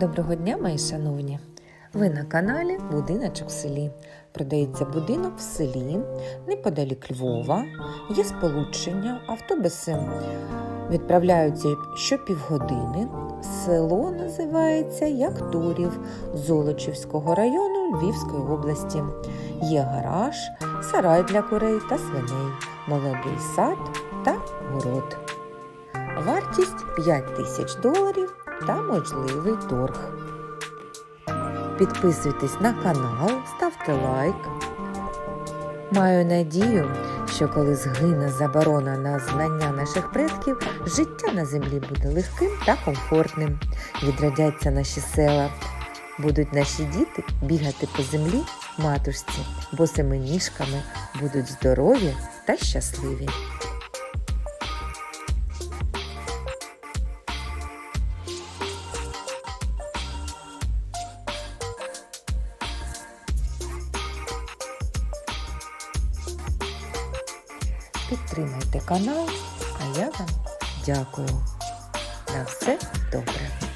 Доброго дня, мої шановні! Ви на каналі Будиночок в селі. Продається будинок в селі, неподалік Львова. Є сполучення, автобуси відправляються щопівгодини. Село називається як Турів Золочівського району Львівської області. Є гараж, сарай для курей та свиней, молодий сад та город. Вартість 5 тисяч доларів та можливий торг. Підписуйтесь на канал, ставте лайк. Маю надію, що коли згине заборона на знання наших предків, життя на землі буде легким та комфортним. Відродяться наші села. Будуть наші діти бігати по землі матушці, бо семеніжками будуть здорові та щасливі. Підтримайте канал, а я вам дякую. На все добре.